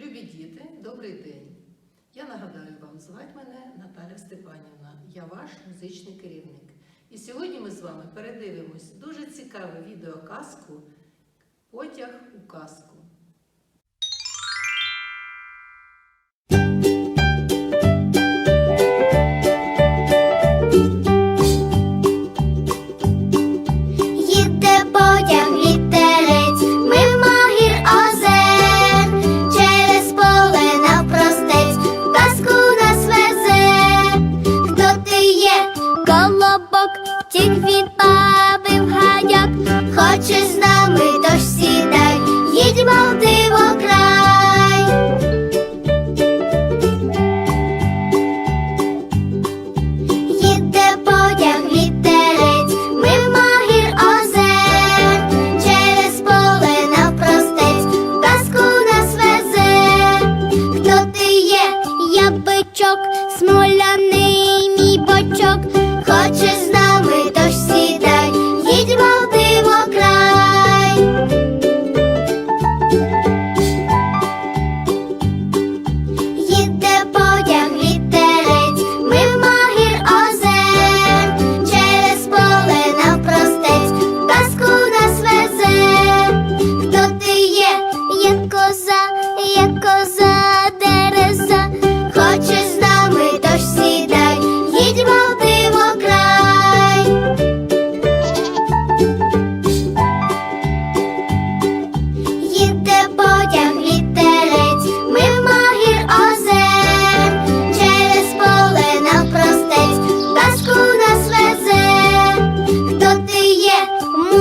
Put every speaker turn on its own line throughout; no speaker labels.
Любі діти, добрий день! Я нагадаю вам, звати мене Наталя Степанівна, я ваш музичний керівник. І сьогодні ми з вами передивимось дуже цікаву відеоказку Потяг у казку.
Колобок, тік від баби в хочеш з нами, тож сідай, їдьмо в дивокрай. Їде потяг вітерець, мимо гір озер, через поле навпростець, казку нас везе. Хто ти є, я бичок, смоляний хочеш з нами, то сідай, їдьмо в дивокрай. Їде потяг вітерець, мимо гір озер, через поле навпростець, казку нас везе. Хто ти є, як коза, як коза.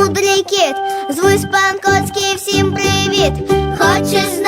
мудрий кіт, звусь пан Коцький, всім привіт. Хочеш